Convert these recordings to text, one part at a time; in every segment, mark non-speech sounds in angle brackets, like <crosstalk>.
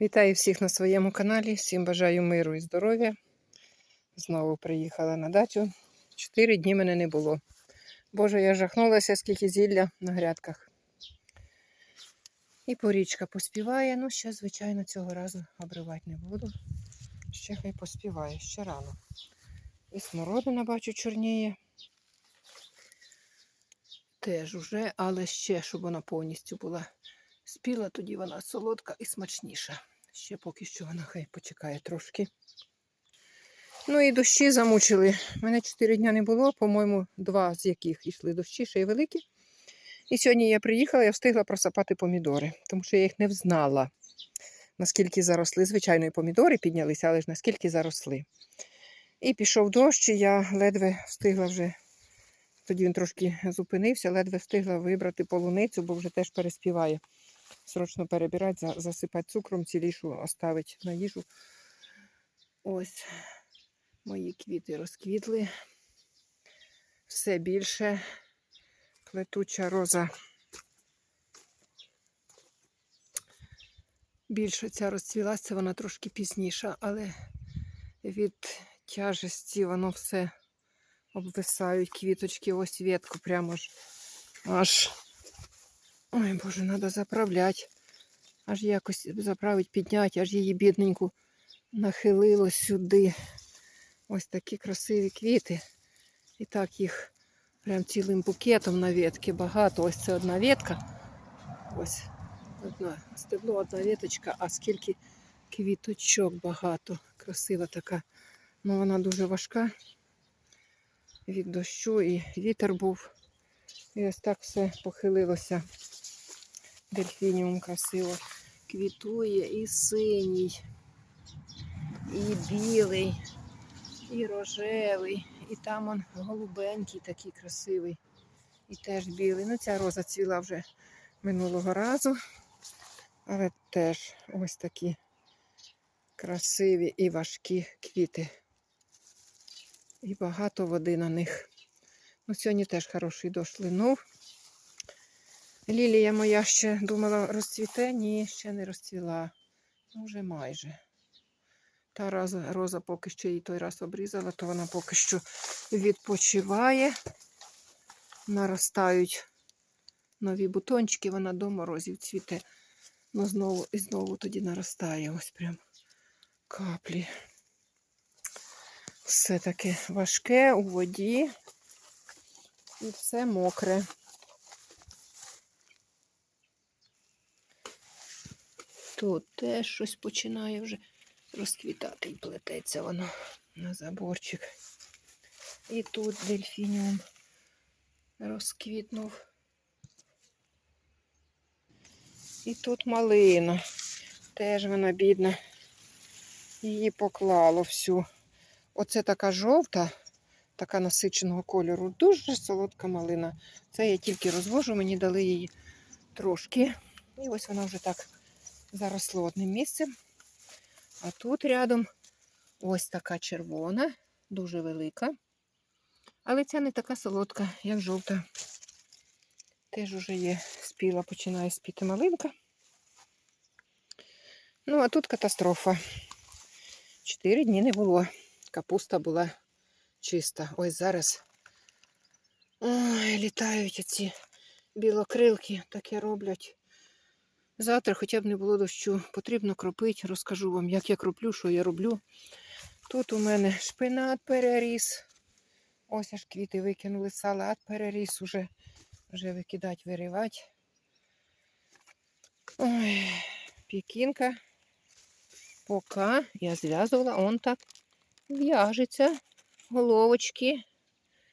Вітаю всіх на своєму каналі. Всім бажаю миру і здоров'я. Знову приїхала на дачу. Чотири дні мене не було. Боже, я жахнулася, скільки зілля на грядках. І порічка поспіває. Ну, ще, звичайно, цього разу обривати не буду. Ще хай поспіває, ще рано. І смородина, бачу, чорніє. Теж уже, але ще, щоб вона повністю була спіла, тоді вона солодка і смачніша. Ще поки що вона хай почекає трошки. Ну і дощі замучили. Мене 4 дня не було, по-моєму, два з яких йшли дощі, ще й великі. І сьогодні я приїхала, я встигла просапати помідори, тому що я їх не взнала, наскільки заросли. Звичайно, і помідори піднялися, але ж наскільки заросли. І пішов дощ, і я ледве встигла вже. Тоді він трошки зупинився, ледве встигла вибрати полуницю, бо вже теж переспіває. Срочно перебирати, засипати цукром, цілішу оставити на їжу. Ось мої квіти розквітли. Все більше плетуча роза. Більше ця розцвілася, вона трошки пізніша, але від тяжесті воно все обвисають квіточки, ось ветку прямо ж аж. Ой, Боже, треба заправляти. Аж якось заправити, підняти, аж її бідненьку нахилило сюди. Ось такі красиві квіти. І так їх прям цілим букетом на ветки багато. Ось це одна ветка. Ось одна стебло, одна веточка, а скільки квіточок багато. Красива така. Ну вона дуже важка від дощу і вітер був. І ось так все похилилося. Дельфініум красиво квітує і синій, і білий, і рожевий, і там он голубенький такий красивий, і теж білий. Ну, ця роза цвіла вже минулого разу, але теж ось такі красиві і важкі квіти. І багато води на них. Ну, сьогодні теж хороший дощ линув. Лілія моя ще думала розцвіте, ні, ще не розцвіла. Ну, вже майже. Та роза, роза поки що її той раз обрізала, то вона поки що відпочиває. Наростають нові бутончики, вона до морозів цвіте. Ну, знову і знову тоді наростає. Ось прям каплі. Все таке важке у воді. І все мокре. Тут теж щось починає вже розквітати і плететься воно на заборчик. І тут дельфініум розквітнув. І тут малина. Теж вона бідна. Її поклало всю. Оце така жовта, така насиченого кольору. Дуже солодка малина. Це я тільки розвожу, мені дали її трошки. І ось вона вже так заросло одним місцем. А тут рядом ось така червона, дуже велика. Але ця не така солодка, як жовта. Теж уже є спіла, починає спіти малинка. Ну, а тут катастрофа. Чотири дні не було. Капуста була чиста. Ось зараз Ой, літають оці білокрилки, таке роблять. Завтра хоча б не було дощу. Потрібно кропити. Розкажу вам, як я кроплю, що я роблю. Тут у мене шпинат переріс. Ось аж квіти викинули, салат переріс уже. Вже викидати, виривати. Ой, пікінка. Поки я зв'язувала, он так в'яжеться. Головочки.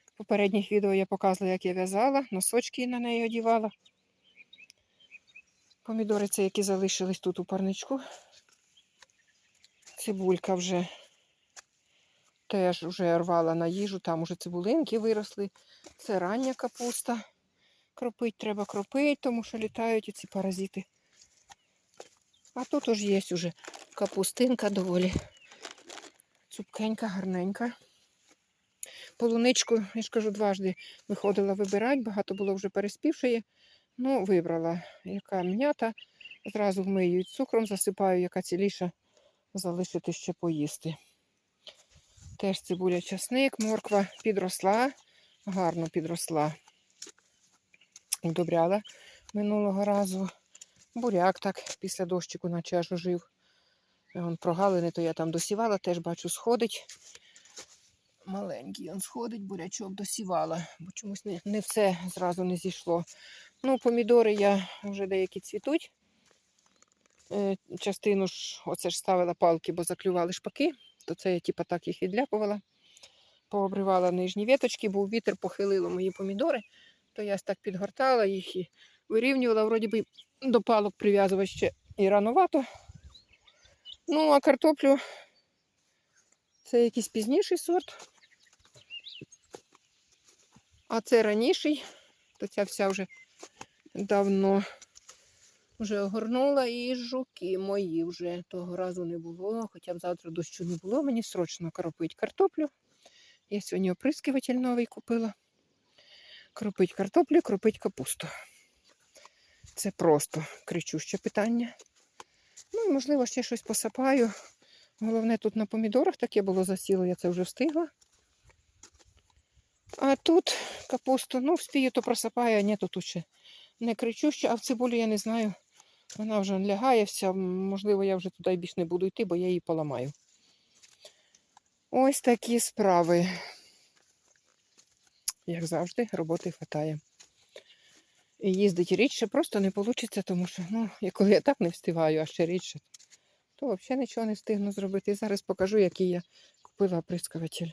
В попередніх відео я показувала, як я в'язала, носочки на неї одівала. Помідори це, які залишились тут у парничку. Цибулька вже теж вже рвала на їжу, там уже цибулинки виросли. Це рання капуста. Кропить треба кропити, тому що літають ці паразити. А тут уж є уже капустинка доволі. Цупкенька, гарненька. Полуничку, я ж кажу, дважди виходила вибирати, багато було вже переспівшої. Ну, вибрала, яка м'ята, Зразу вмию і цукром, засипаю, яка ціліша, залишити ще поїсти. Теж цибуля, часник, морква підросла, гарно підросла. Удобряла минулого разу. Буряк так після дощику, наче аж ожив. Вон прогалини, то я там досівала, теж бачу, сходить. Маленький він сходить, бурячок досівала, бо чомусь не, не все зразу не зійшло. Ну, помідори я вже деякі цвітуть. Е, частину ж оце ж ставила палки, бо заклювали шпаки, то це я типа так їх відляпувала. Пообривала нижні віточки, бо вітер похилило мої помідори, то я так підгортала їх і вирівнювала, вроді би до палок прив'язувати ще і рановато. Ну, а картоплю це якийсь пізніший сорт. А це раніший, то ця вся вже давно вже огорнула і жуки мої вже того разу не було. Хоча б завтра дощу не було, мені срочно кропить картоплю. Я сьогодні оприскиватель новий купила. Кропить картоплю, кропить капусту. Це просто кричуще питання. Ну, можливо, ще щось посапаю. Головне, тут на помідорах таке було засіло, я це вже встигла. А тут капусту, ну, вспію, то просапаю, а ні, то тут ще не кричуще, а в цибулю я не знаю. Вона вже лягає вся. Можливо, я вже туди більше не буду йти, бо я її поламаю. Ось такі справи. Як завжди, роботи. І їздить рідше просто не вийде, тому що, ну, коли я так не встигаю, а ще рідше, то взагалі нічого не встигну зробити. І зараз покажу, який я купила оприскуватель.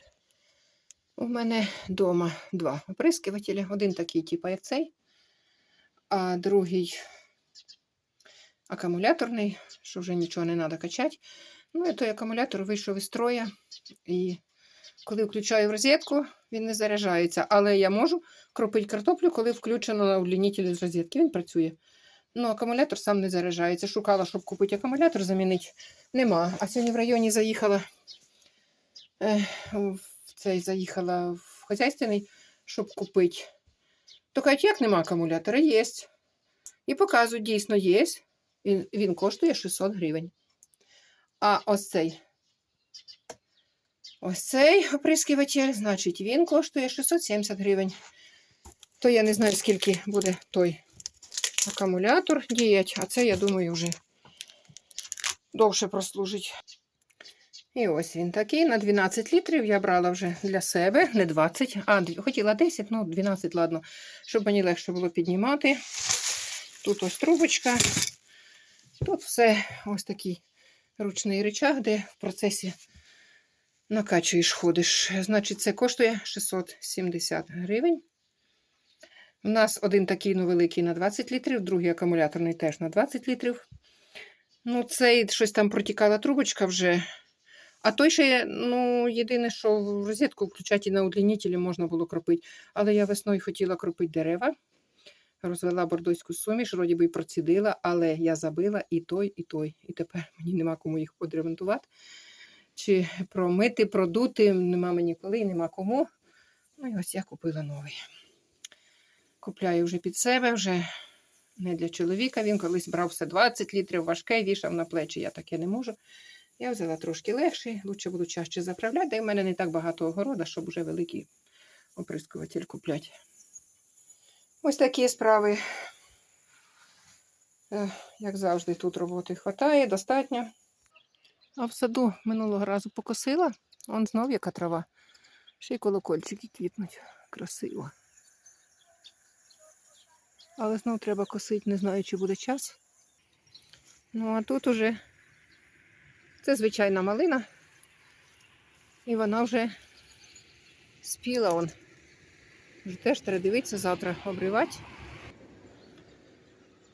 У мене вдома два оприскувателі. Один такий, типу, як цей, а другий акумуляторний, що вже нічого не треба качати. Ну, і той акумулятор вийшов із строя. І коли включаю в розетку, він не заряджається. Але я можу кропити картоплю, коли включено на удлінитель з розетки. Він працює. Ну, акумулятор сам не заряджається. Шукала, щоб купити акумулятор, замінити. Нема. А сьогодні в районі заїхала е, в цей заїхала в хазяйственний, щоб купити. То кажуть, як нема акумулятора? Є. І показують, дійсно є. Він, він коштує 600 гривень. А ось цей. Ось цей оприскуватель, значить, він коштує 670 гривень. То я не знаю, скільки буде той акумулятор діяти, а це, я думаю, вже довше прослужить. І ось він такий на 12 літрів. Я брала вже для себе, не 20, а хотіла 10, ну 12, ладно, щоб мені легше було піднімати. Тут ось трубочка. Тут все ось такий ручний рычаг, де в процесі накачуєш, ходиш. Значить, це коштує 670 гривень. У нас один такий ну, великий на 20 літрів, другий акумуляторний теж на 20 літрів. Ну, цей щось там протікала трубочка вже. А той ще, ну, єдине, що в розетку включати на удлінителі можна було кропити. Але я весною хотіла кропити дерева. Розвела бордоську суміш, вроді би і процідила, але я забила і той, і той. І тепер <laughs> мені нема кому їх подремонтувати. Чи промити, продути, нема мені коли, нема кому. Ну і ось я купила новий. Купляю вже під себе, вже не для чоловіка. Він колись брав все 20 літрів, важке, вішав на плечі. Я таке не можу. Я взяла трошки легший, лучше буду чаще заправляти. Да й в мене не так багато огорода, щоб вже великий оприскуватель купляти. Ось такі справи. Як завжди, тут роботи вистачає, достатньо. А в саду минулого разу покосила, он знов яка трава. Ще й колокольчики квітнуть. Красиво. Але знов треба косити, не знаю, чи буде час. Ну, а тут уже це звичайна малина. І вона вже спіла. Он. Вже теж треба дивитися, завтра обривати.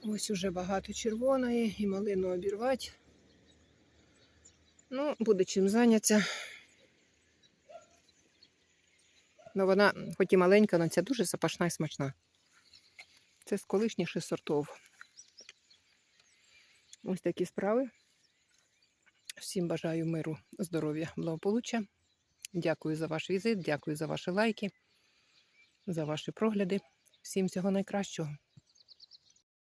Ось уже багато червоної і малину обірвати. Ну, буде чим зайнятися. Ну, вона, хоч і маленька, але ця дуже запашна і смачна. Це з колишніх сортов. Ось такі справи. Всім бажаю миру, здоров'я, благополуччя. Дякую за ваш візит, дякую за ваші лайки, за ваші прогляди. Всім всього найкращого.